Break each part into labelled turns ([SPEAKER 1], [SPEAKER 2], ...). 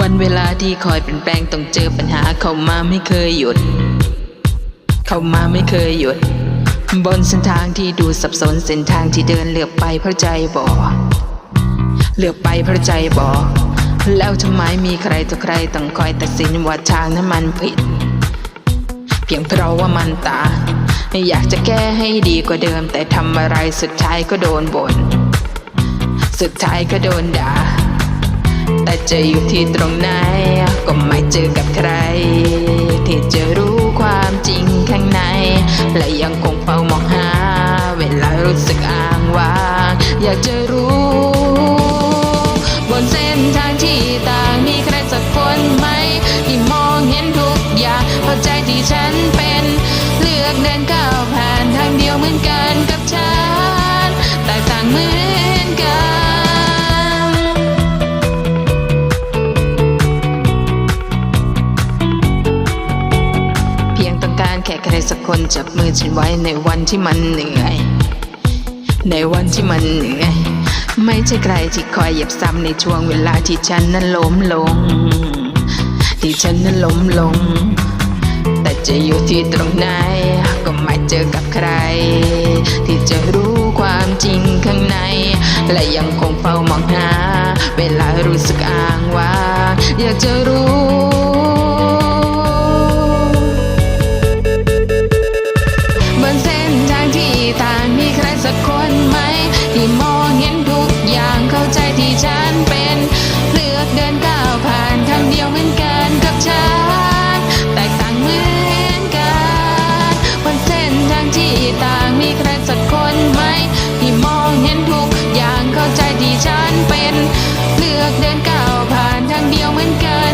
[SPEAKER 1] วันเวลาที่คอยเปลี่ยนแปลงต้องเจอปัญหาเข้ามาไม่เคยหยุด เข้ามาไม่เคยหยุด บนเส้นทางที่ดูสับสนเส้นทางที่เดินเหลือไปเพราะใจบ่เหลือไปเพราะใจบ่แล้วทำไมมีใครต่อใครต้องคอยตัดสินว่าทางนั้นมันผิด เพียงเพราะว่ามันตา อยากจะแก้ให้ดีกว่าเดิม แต่ทำอะไรสุดท้ายก็โดนบน่นสุดท้ายก็โดนด่า จะอยู่ที่ตรงไหน ก็ไม่เจอกับใคร ที่จะรู้ความจริงข้างใน และยังคงเฝ้ามองหา เวลารู้สึกอ้างว้างอยากจะ การแค่ใครสักคนจับมือฉันไว้ในวันที่มันเหนื่อย ในวันที่มันเหนื่อย ไม่ใช่ใครที่คอยเหยียบซ้ำในช่วงเวลาที่ฉันนั้นล้มลง ที่ฉันนั้นล้มลง แต่จะอยู่ที่ตรงไหนก็ไม่เจอกับใคร ที่จะรู้ความจริงข้างใน และยังคงเฝ้ามองหา เวลารู้สึกอ้างว้างอยากจะรู้ ที่มองเห็นทุกอย่างเข้าใจที่ฉันเป็น เลือกเดินก้าวผ่านทางเดียวเหมือนกัน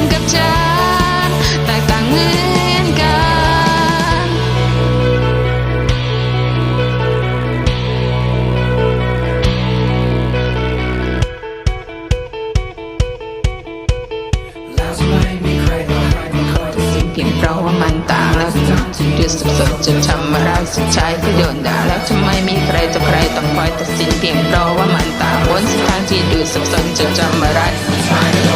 [SPEAKER 1] มันต่างแล้วจึงดูสับสนจะทำอะไรสุดท้ายก็โดนด่าแล้วทำไมมีใครต่อใครต้องคอยตัดสินเพียงเพราะว่ามันตางบนเส้นทางที่ดูสับสนจะทำอะไร
[SPEAKER 2] ใครก็โดนด่า